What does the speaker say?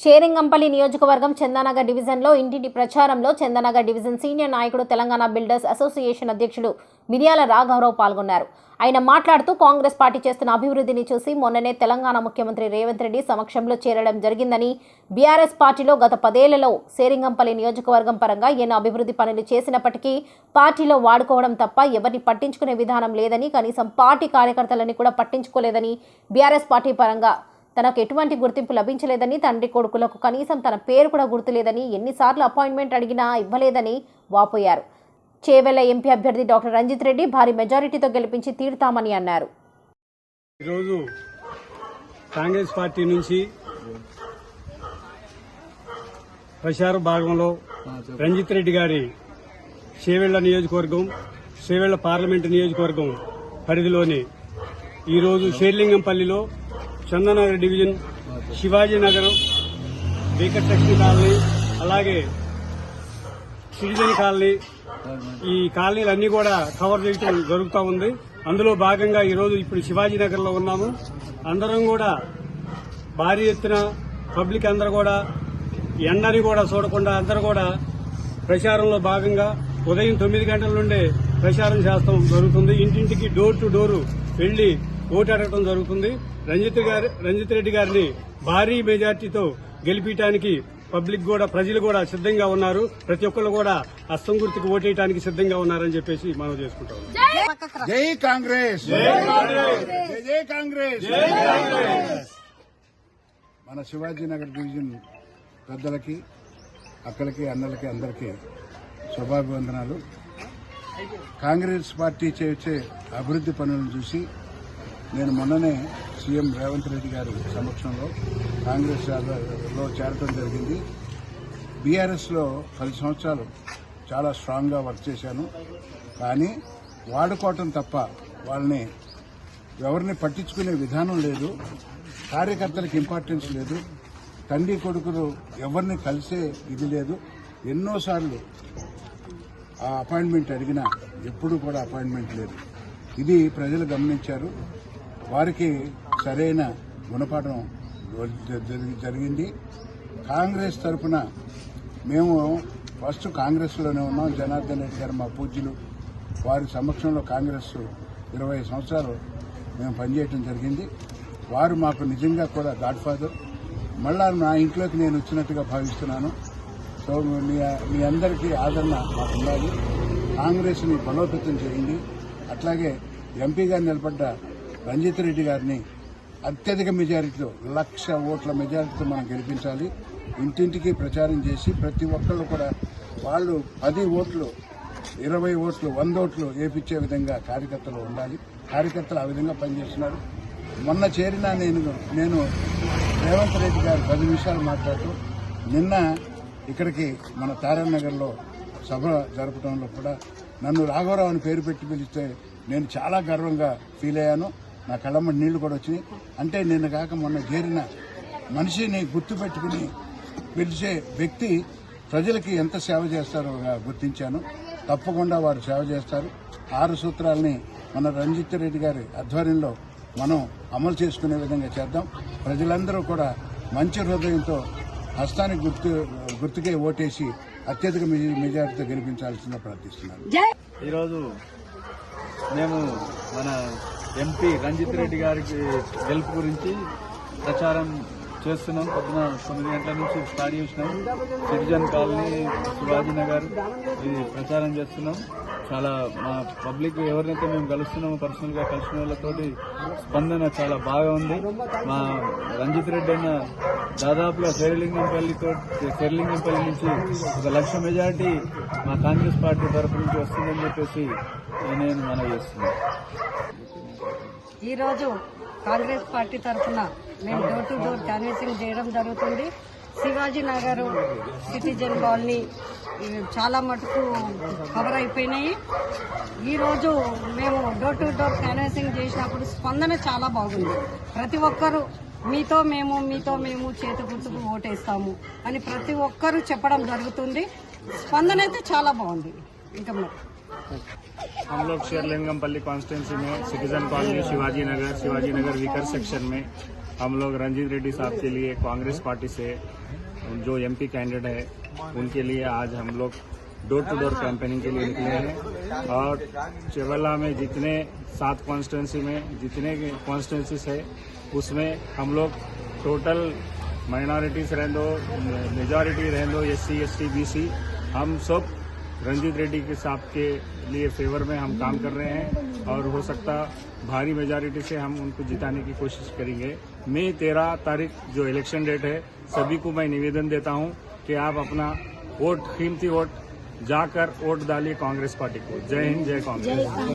షేరింగంపల్లి నియోజకవర్గం చందానగర్ డివిజన్లో ఇంటింటి ప్రచారంలో చందానగర్ డివిజన్ సీనియర్ నాయకుడు తెలంగాణ బిల్డర్స్ అసోసియేషన్ అధ్యక్షుడు మిర్యాల రాఘవరావు పాల్గొన్నారు. ఆయన మాట్లాడుతూ కాంగ్రెస్ పార్టీ చేస్తున్న అభివృద్ధిని చూసి మొన్ననే తెలంగాణ ముఖ్యమంత్రి రేవంత్ రెడ్డి సమక్షంలో చేరడం జరిగిందని బీఆర్ఎస్ పార్టీలో గత పదేళ్ళలో షేరింగంపల్లి నియోజకవర్గం పరంగా ఎన్నో అభివృద్ధి పనులు చేసినప్పటికీ పార్టీలో వాడుకోవడం తప్ప ఎవరిని పట్టించుకునే విధానం లేదని కనీసం పార్టీ కార్యకర్తలని కూడా పట్టించుకోలేదని బీఆర్ఎస్ పార్టీ పరంగా తనకు ఎటువంటి గుర్తింపు లభించలేదని తండ్రి కొడుకులకు కనీసం తన పేరు కూడా గుర్తులేదని ఎన్నిసార్లు అపాయింట్మెంట్ అడిగినా ఇవ్వలేదని వాపోయారు. చేవెళ్ళ ఎంపీ అభ్యర్థి డాక్టర్ రంజిత్ రెడ్డి భారీ మెజారిటీతో గెలిపించి తీరుతామని అన్నారు. ఈరోజు కాంగ్రెస్ పార్టీ నుంచి ప్రచార భాగంలో రంజిత్ రెడ్డి గారి చేవెళ్ళ నియోజకవర్గం చేవెళ్ళ పార్లమెంటు నియోజకవర్గం పరిధిలోని ఈరోజు షేర్లింగంపల్లిలో చందనగర్ డివిజన్ శివాజీనగర్ వెంకటలక్ష్మి కాలనీ అలాగే సిరిజన్ కాలనీ. ఈ కాలనీలన్నీ కూడా కవర్ చేయడం జరుగుతూ ఉంది. అందులో భాగంగా ఈరోజు ఇప్పుడు శివాజీనగర్లో ఉన్నాము. అందరం కూడా భారీ ఎత్తున పబ్లిక్ అందరూ కూడా ఎండని కూడా చూడకుండా అందరూ కూడా ప్రచారంలో భాగంగా ఉదయం తొమ్మిది గంటల నుండే ప్రచారం చేస్తాం జరుగుతుంది. ఇంటింటికి డోర్ టు డోరు వెళ్ళి ఓటు అడగడం జరుగుతుంది. రంజిత్ గారి రంజిత్ రెడ్డి గారిని భారీ మెజార్టీతో గెలిపించడానికి పబ్లిక్ కూడా ప్రజలు కూడా సిద్ధంగా ఉన్నారు. ప్రతి ఒక్కరు కూడా అస్తం గుర్తుకు ఓటేయడానికి సిద్ధంగా ఉన్నారని చెప్పేసి మనం చేసుకుంటాం జై కాంగ్రెస్! జై జై కాంగ్రెస్! మన శివాజీనగర్ డివిజన్ పెద్దలకి అక్కలకి అన్నలకి అందరికీ శుభాభివందనాలు. కాంగ్రెస్ పార్టీ చేసే అభివృద్ధి పనులను చూసి నేను మొన్ననే సీఎం రేవంత్ రెడ్డి గారి సమక్షంలో కాంగ్రెస్లో చేరటం జరిగింది. బీఆర్ఎస్లో పది సంవత్సరాలు చాలా స్ట్రాంగ్గా వర్క్ చేశాను. కానీ వాడుకోవటం తప్ప వాళ్ళని ఎవరిని పట్టించుకునే విధానం లేదు కార్యకర్తలకు ఇంపార్టెన్స్ లేదు తండ్రి కొడుకులు ఎవరిని కలిసే ఇది లేదు. ఎన్నోసార్లు ఆ అపాయింట్మెంట్ అడిగినా ఎప్పుడు కూడా అపాయింట్మెంట్ లేదు. ఇది ప్రజలు గమనించారు. వారికి సరైన గుణపాఠం జరిగింది. కాంగ్రెస్ తరఫున మేము ఫస్ట్ కాంగ్రెస్లోనే ఉన్నాం. జనార్దన్ రెడ్డి గారు మా పూజ్యులు. వారి సమక్షంలో కాంగ్రెస్ ఇరవై సంవత్సరాలు మేము పనిచేయటం జరిగింది. వారు మాకు నిజంగా కూడా గాడ్ ఫాదర్. మళ్ళా నా ఇంట్లోకి నేను వచ్చినట్టుగా భావిస్తున్నాను. సో మీ మీ అందరికీ ఆదరణ మాకు ఉండాలి. కాంగ్రెస్ని బలోపేతం చేయండి. అట్లాగే ఎంపీగా నిలబడ్డ రంజిత్ రెడ్డి గారిని అత్యధిక మెజారిటీలో లక్ష ఓట్ల మెజారిటీతో మనం గెలిపించాలి. ఇంటింటికి ప్రచారం చేసి ప్రతి ఒక్కళ్ళు కూడా వాళ్ళు పది ఓట్లు ఇరవై ఓట్లు వంద ఓట్లు వేపించే విధంగా కార్యకర్తలు ఉండాలి. కార్యకర్తలు ఆ విధంగా పనిచేస్తున్నారు. మొన్న చేరిన నేను నేను రేవంత్ రెడ్డి గారు పది నిమిషాలు మాట్లాడుతూ నిన్న ఇక్కడికి మన తారానగర్లో సభ జరపడంలో కూడా నన్ను రాఘవరావు అని పేరు పెట్టి పిలిస్తే నేను చాలా గర్వంగా ఫీల్ అయ్యాను. నా కళ్ళమ్మ నీళ్ళు కూడా వచ్చినాయి. అంటే నిన్న కాక మొన్న చేరిన మనిషిని గుర్తుపెట్టుకుని పిలిచే వ్యక్తి ప్రజలకి ఎంత సేవ చేస్తారో గుర్తించాను. తప్పకుండా వారు సేవ చేస్తారు. ఆరు సూత్రాలని మన రంజిత్ రెడ్డి గారి ఆధ్వర్యంలో మనం అమలు చేసుకునే విధంగా చేద్దాం. ప్రజలందరూ కూడా మంచి హృదయంతో హస్తానికి గుర్తు గుర్తుకే ఓటేసి అత్యధిక మెజ- మెజారిటీతో గెలిపించాల్సిందిగా ప్రార్థిస్తున్నాను. ఈరోజు మేము మన ఎంపీ రంజిత్ రెడ్డి గారికి గెలుపు గురించి ప్రచారం చేస్తున్నాం. పొద్దున తొమ్మిది గంటల నుంచి స్టార్ట్ చేసినాం. సిటిజన్ కాలనీ శివాజీనగర్ ఇది ప్రచారం చేస్తున్నాం. చాలా మా పబ్లిక్ ఎవరినైతే మేము కలుస్తున్నామో పర్సనల్గా కలిసిన వాళ్ళతోటి స్పందన చాలా బాగా ఉంది. మా రంజిత్ రెడ్డి అన్న దాదాపుగా శేరలింగంపల్లితో శేరలింగంపల్లి నుంచి ఒక లక్ష మెజారిటీ మా కాంగ్రెస్ పార్టీ తరఫు నుంచి వస్తుందని చెప్పేసి నేను మనవి చేస్తున్నాను ఈరోజు కాంగ్రెస్ పార్టీ తరఫున మేము డోర్ టు డోర్ క్యాన్వసింగ్ చేయడం జరుగుతుంది. శివాజీ నగర్ సిటిజన్ కాలనీ చాలా మటుకు కవర్ అయిపోయినాయి. ఈరోజు మేము డోర్ టు డోర్ క్యాన్వసింగ్ చేసినప్పుడు స్పందన చాలా బాగుంది. ప్రతి ఒక్కరూ మీతో మేము మీతో మేము చేతి గుర్తుకు ఓటేస్తాము అని ప్రతి ఒక్కరూ చెప్పడం జరుగుతుంది. స్పందన అయితే చాలా బాగుంది. ఇంకా हम लोग शेरलिंगमपल्ली कॉन्स्टिट्यूंसी में citizen colony Shivaji Nagar Shivaji Nagar weaker section में हम लोग रंजीत रेड्डी साहब के लिए, कांग्रेस पार्टी से जो एमपी कैंडिडेट है, उनके लिए आज हम लोग डोर टू डोर कैंपेनिंग के लिए निकले हैं। और चेवल्ला में जितने सात कॉन्स्टिट्यूंसी में, जितने कॉन्स्टिट्यूंसीज है, उसमें हम लोग टोटल माइनॉरिटीज रहने दो मेजॉरिटी रहने दो एस सी हम सब रंजीत रेड्डी के साहब के लिए फेवर में हम काम कर रहे हैं और हो सकता भारी मेजॉरिटी से हम उनको जिताने की कोशिश करेंगे। मई तेरह तारीख जो इलेक्शन डेट है, सभी को मैं निवेदन देता हूँ कि आप अपना वोट, कीमती वोट जाकर वोट डालिए कांग्रेस पार्टी को। जय हिंद, जय कांग्रेस।